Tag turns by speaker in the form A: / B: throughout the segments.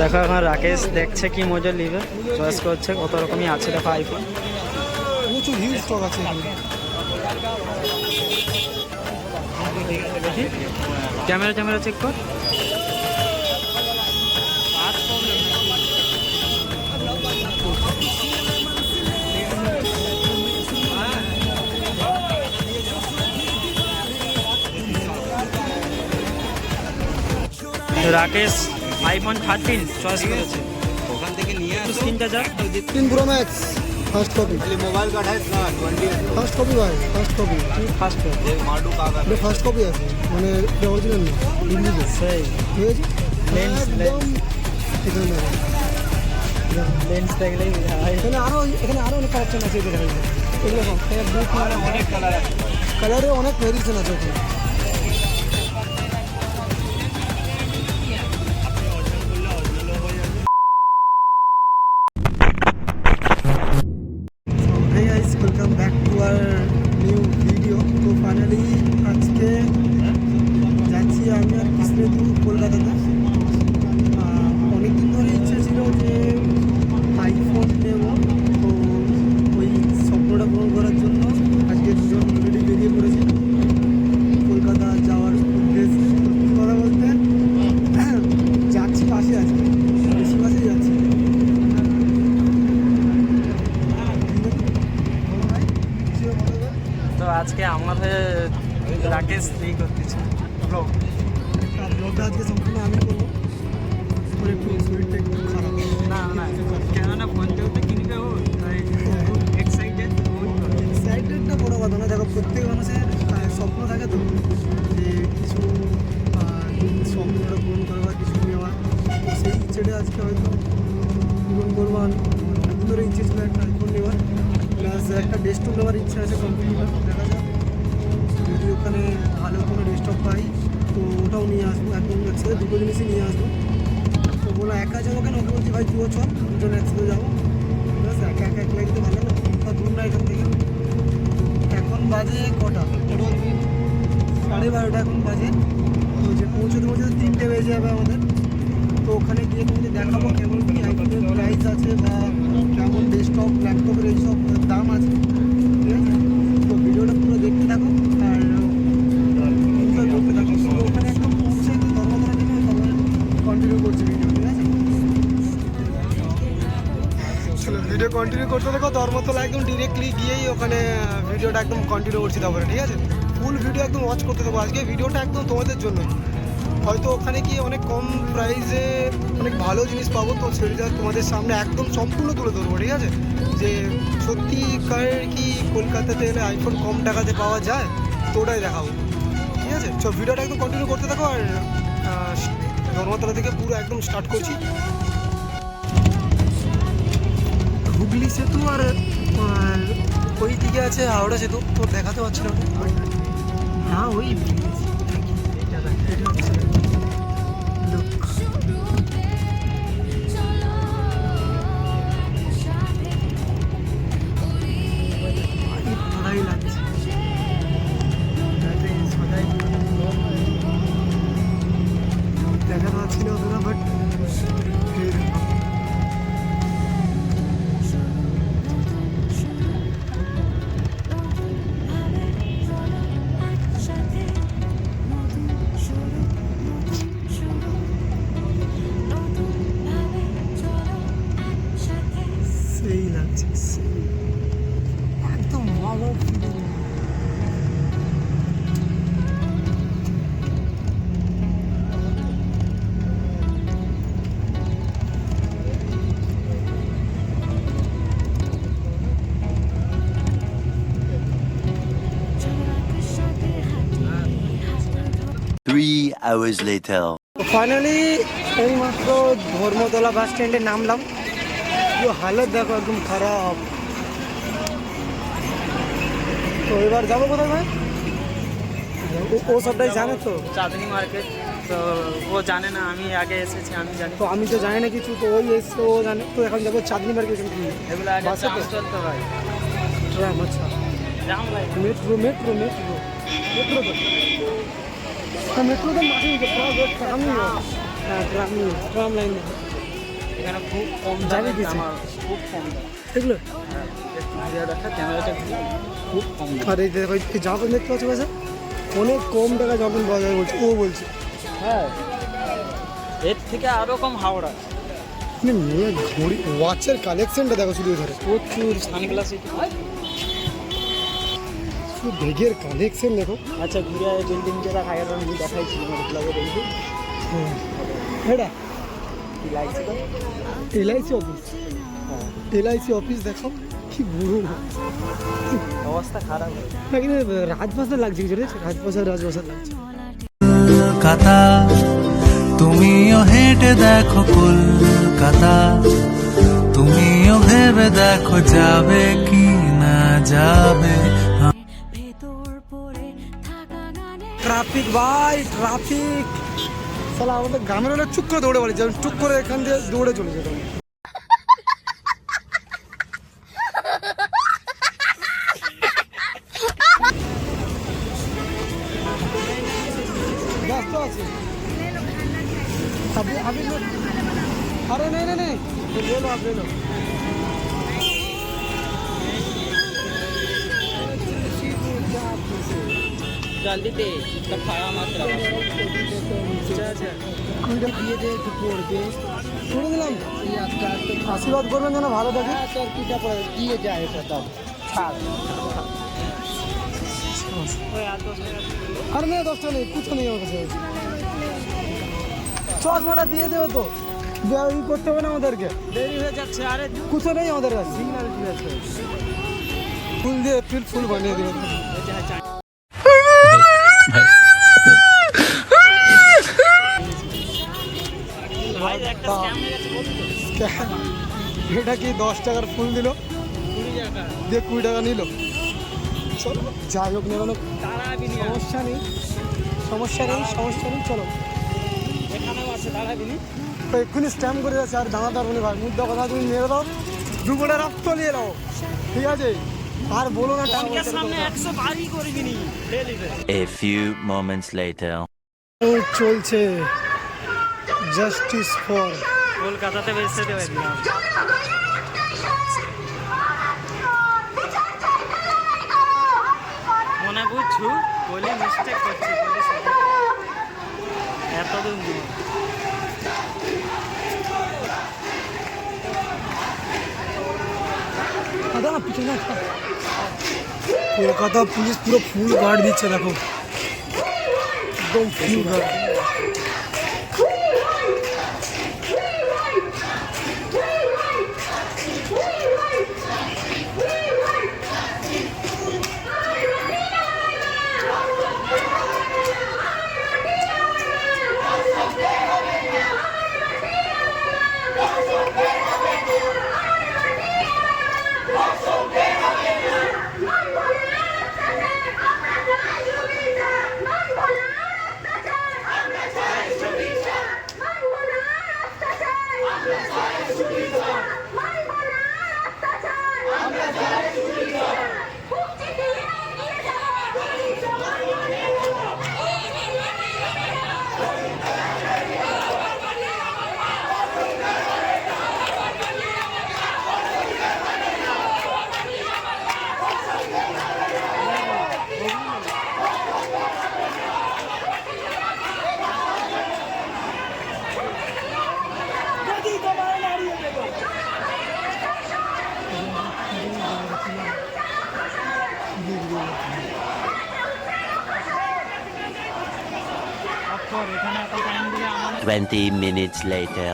A: দেখো এখন রাকেশ দেখছে কি মজা নিবে। চয়েস করছে কত রকমই আছে দেখো আইফোন
B: প্রচুর হিউজ স্টক আছে
A: ক্যামেরা ক্যামেরা চেক কর। রাকেশ আইফোন থার্টিন চয়েস করেছে।
C: ওখান থেকে নিয়ে আসো।
A: স্ক্রিনটা যাক।
B: তিন প্রো ম্যাক্স ফার্স্ট কপি
C: খালি মোবাইল কার্ড হ্যায় না 20
B: ফার্স্ট কপি ভাই ফার্স্ট কপি
A: ফার্স্ট
C: কপি যে মাডু কাগজ
B: এটা ফার্স্ট কপি আছে মানে এটা অরিজিনাল না ইংলিশে
A: সেই।
B: ঠিক আছে?
A: লেন্স
B: লেন্স এখানে
A: লেন্স থাকলেই
B: এখানে আরও এখানে আরও অনেক কালেকশন আছে এখানে এগুলো
C: অনেক কালার আছে।
B: অনেক ভেরিয়েশন আছে ওখানে কেন ওকে বলছি ভাই তুইও চল দুজন একসাথে যাব। ব্যাস একা একা একলা কিন্তু ভালো না তা দূর না এখান থেকে। এখন বাজে কটা? সাড়ে বারোটা এখন বাজে। তো যে পৌঁছতে পৌঁছতে তিনটে বেজে যাবে আমাদের। তো ওখানে গিয়ে তোমাদের দেখাবো কেমন কী আইফোনের প্রাইস আছে বা কেমন ডেস্কটপ ল্যাপটপের এইসব দাম আছে। ঠিক আছে? তো ভিডিওটা পুরো দেখতে থাকো। আর enjoy করতে থাকো। ওখানে একদম পৌঁছে ধর্মতলা কন্টিনিউ করছি। ভিডিও কন্টিনিউ করতে থাকো ধর্মতলা একদম ডিরেক্টলি গিয়েই ওখানে ভিডিওটা একদম কন্টিনিউ করছি তারপরে, ঠিক আছে? ফুল ভিডিও একদম ওয়াচ করতে থাকো আজকে ভিডিওটা একদম তোমাদের জন্য। হয়তো ওখানে গিয়ে অনেক কম প্রাইসে অনেক ভালো জিনিস পাবো, তো সেটা তোমাদের সামনে একদম সম্পূর্ণ তুলে ধরবো, ঠিক আছে? যে সত্যিকার কি কলকাতাতে এলে আইফোন কম টাকাতে পাওয়া যায়, তো ওটাই দেখাবো, ঠিক আছে? সব ভিডিওটা একদম কন্টিনিউ করতে থাকো, আর ধর্মতলা থেকে পুরো একদম স্টার্ট করছি। হুগলি সেতু আর ওই দিকে আছে হাওড়া সেতু তো দেখাতে পারছি না ওই। এটা
D: Three hours later.
B: ফাইনালি এইমাত্র ধর্মতলা বাস স্ট্যান্ডে নামলাম হালত দেখো একদম খারাপ তো এবার যাব কোথায় ভাই? ও- সবটাই জানে তো?
A: চাঁদনি মার্কেট তো ও জানে না আমি আগে এসেছি আমি জানি।
B: তো আমি তো জানি না কিছু তো ওই এসছে ও জানে। তো এখন যাব চাঁদনি মার্কেট
A: এগুলো আগে? ট্রাম চলতে হয়
B: ট্রাম আচ্ছা।
A: Tram line
B: metro metro metro metro তো হ্যাঁ মেট্রো তো মাঠেই তো ট্রামই হ্যাঁ ট্রামই ট্রাম লাইন
A: এখানে খুব কম
B: দামে
A: খুব কম
B: এগুলো?
A: হ্যাঁ। খুব কম
B: আর এই দেখো এই জামা দেখতে পাচ্ছ ভাই অনেক কম টাকা প্যান্ট পাওয়া যায় বলছে ও বলছে।
A: হ্যাঁ এর থেকে আরও কম হাওড়া।
B: মানে মেয়ে ঘড়ি ওয়াচের কালেকশনটা দেখো শুধু ধরে
A: প্রচুর সানগ্লাস
B: ব্যাগের কালেকশন দেখো।
A: আচ্ছা ঘুরে বিল্ডিংটা দেখা গেল আমি দেখাইছি আমার ব্লগে দেখি।
B: হ্যাঁ। এটা? LIC office.
A: হ্যাঁ।
B: এলআইসি অফিস দেখো। কি বুড়ো
A: অবস্থা খারাপ
B: লাগছে কিছু লাগছে।
E: কলকাতা তুমিও হেঁটে দেখো কলকাতা। তুমিও ভেবে দেখো যাবে কি না যাবে।
F: ভেতর পড়ে থাকা
B: ট্রাফিক ভাই ট্রাফিক। সালা আমাদের গ্রামের হলে চুপ করে দৌড়ে বাড়ি যেমন চুপ করে এখান দিয়ে দৌড়ে চলে যেত आप ले लो
A: জলদি দে এটা খাওয়া মাত্রা
B: কুড়িটা দিয়ে দে একটু পড়বে করে দিলাম আশীর্বাদ করবেন যেন ভালো থাকে
A: তোর কিটা পড়ে দিয়ে যায় এটা দাও ছাড়
B: আর নেই দশটা নেই কুচো নেই আমার কাছে চশমাটা দিয়ে দেবে তো বে- ই করতে হবে না আমাদেরকে।
A: দেরি হয়ে যাচ্ছে আরে
B: কুচো নেই আমাদের কাছে
A: সিগন্যাল ঠিক আছে?
B: ফুল দিয়ে ফিল ফুল বানিয়ে দেবে এটা কি দশ টাকার ফুল দিল? দিয়ে কুড়ি টাকা নিল? চলো যাই হোক না কোনো সমস্যা নেই। সমস্যা নেই সমস্যা নেই চলো।
A: এখানেও আছে দাঁড়াবি নি
B: তো এক্ষুনি স্ট্যাম্প করে যাচ্ছে আর দাঁড়াতে পারব ভাই। মুদ্রা কথা তুমি মেরে দাও দু কোটা রক্ত নিয়ে নাও। ঠিক আছে? আর বলো না
A: সামনে একশো বাড়ি করবি নি daily
D: A few moments later.
B: চলছে জাস্টিস ফর
A: কলকাতাতে বেসতে মনে বুঝছু বলি মিস্টেক করছি বলি এতদিন দিন
B: দাদা না পিছনে একটা। কলকাতা পুলিশ পুরো ফুল গার্ড দিচ্ছে দেখো। একদম ফুল গার্ড
A: এখানে এত টাইম দিলে আমার
D: 20 minutes later.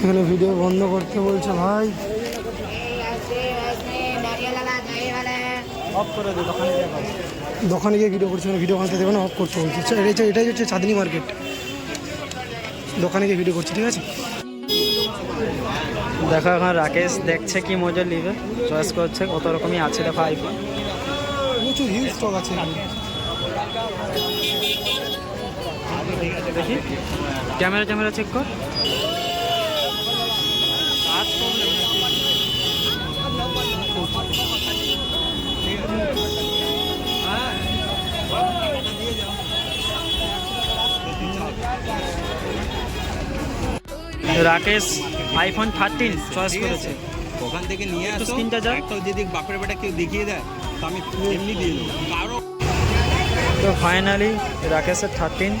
B: এখানে ভিডিও বন্ধ করতে বলছে ভাই।
A: দোকানে
B: গিয়ে ভিডিও করছে ভিডিও বানাতে দেবে না অফ করতে বলছে। আচ্ছা, এটাই এটাই হচ্ছে চাঁদনি মার্কেট দোকানে গিয়ে ভিডিও করছি ঠিক আছে?
A: দেখো এখন রাকেশ দেখছে কি মজা নিবে। চয়েস করছে কত রকমই আছে দেখো আইফোন
B: প্রচুর হিউজ স্টক আছে
A: দেখি। ক্যামেরা ক্যামেরা চেক কর। রাকেশ আইফোন থার্টিন চয়েস করেছে।
C: ওখান থেকে নিয়ে আসো। একটা যদি বাপের বেটা কেউ দেখিয়ে দেয় তো আমি এমনি দিয়ে দেবো। কারও
A: তো finally রাকেশের
B: thirteen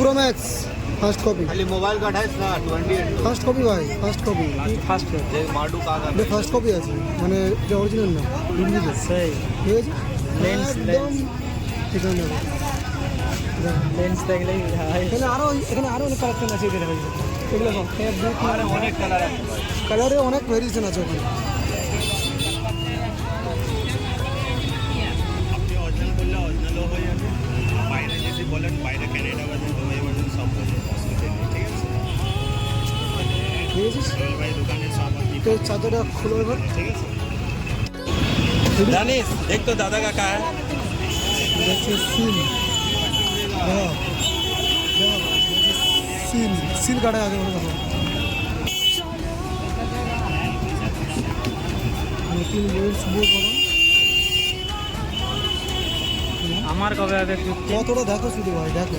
B: pro max first copy
C: খালি মোবাইল কার্ড আছে না 28
B: ফার্স্ট কপি ভাই ফার্স্ট কপি
A: ফার্স্ট
C: যে মার্ডু কাগজ
B: এটা ফার্স্ট কপি আছে মানে এটা অরিজিনাল না ইংলিশে
A: সেই
B: ঠিক আছে
A: লেন্স
B: একদম
A: লেন্স দেখলেই ভাই
B: এখানে আরও এখানে আরও অনেক কালেকশন আছে এখানে ভাই এগুলো সব
C: আরে অনেক কালার আছে
B: কালারে অনেক ভেরিয়েশন আছে ওখানে
C: বলেন বাইরে ক্যানাডা বা দুবাই ঠিক আছে জানিস দেখ
B: দাদা কাকা কা সিম সিম সিম কাটা আছে
A: আমার কবে হবে
B: কতটা দেখো শুধু ভাই দেখো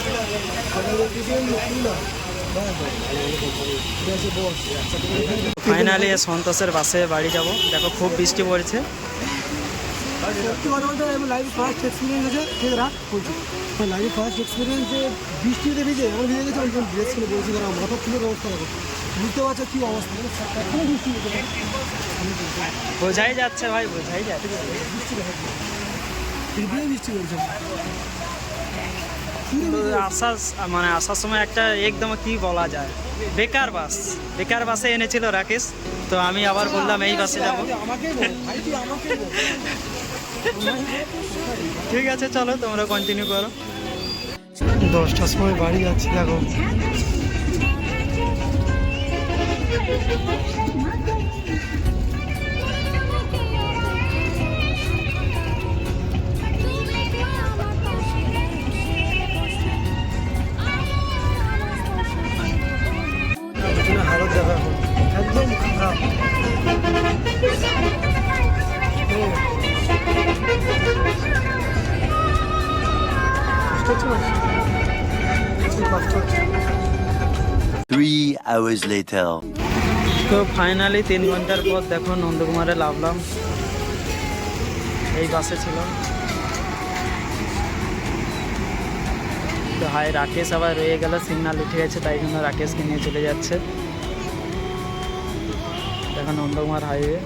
A: ফাইনালি সন্তোষের বাসে বাড়ি যাব। দেখো খুব বৃষ্টি পড়েছে।
B: সত্যি কথা বলতে আমি লাইভ ফার্স্ট এক্সপিরিয়েন্স আছে ঠিক রাখ বলছি লাইভ ফার্স্ট এক্সপিরিয়েন্স বৃষ্টিতে ভিজে আমার ভিজে গেছে জন্য ড্রেস কিনে বলছি তারা মাথা ব্যবস্থা বুঝতে পারছ কী অবস্থা? বৃষ্টি
A: বোঝাই যাচ্ছে ভাই বোঝাই যাচ্ছে।
B: বৃষ্টি পড়ছে
A: তো আসার মানে আসার সময় একটা একদম কি বলা যায় বেকার বাস বেকার বাসে এনেছিল রাকেশ তো আমি আবার বললাম এই বাসে যাব। ঠিক আছে চলো তোমরা কন্টিনিউ করো।
B: দশটার সময় বাড়ি যাচ্ছি দেখো।
D: Three hours later.
A: তো ফাইনালি তিন ঘণ্টার পর দেখো নন্দকুমারে লাভলাম এই বাসে ছিলাম তো হাই রাকেশ আবার রয়ে গেল সিগনাল উঠে গেছে, তাই জন্য রাকেশকে নিয়ে চলে যাচ্ছে। দেখো নন্দকুমার হাইওয়ে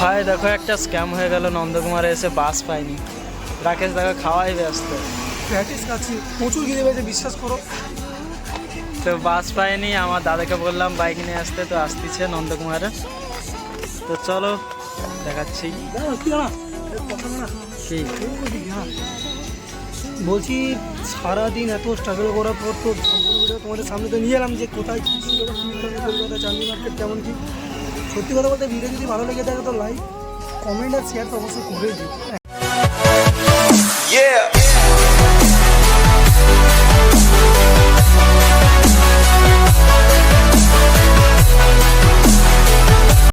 A: হাই দেখো একটা স্ক্যাম হয়ে গেল নন্দকুমারে এসে বাস পাইনি রাকেশ দেখো খাওয়াই ব্যস্ত।
B: প্র্যাকটিস কাছে প্রচুর গিয়ে পেয়েছে বিশ্বাস করো।
A: তো বাস পাইনি আমার দাদাকে বললাম বাইক নিয়ে আসতে। তো আসতেছে নন্দকুমারে। তো চলো দেখাচ্ছি।
B: বলছি সারাদিন এত স্ট্রাগল করার পর তো তোমাদের সামনে তো নিয়ে এলাম যে কোথায় কী কলকাতা চাঁদনি মার্কেট কেমন কি। সত্যি কথা বলতে ভিডিও যদি ভালো লেগে থাকে তো লাইক কমেন্ট আর শেয়ার তো অবশ্যই করে দিই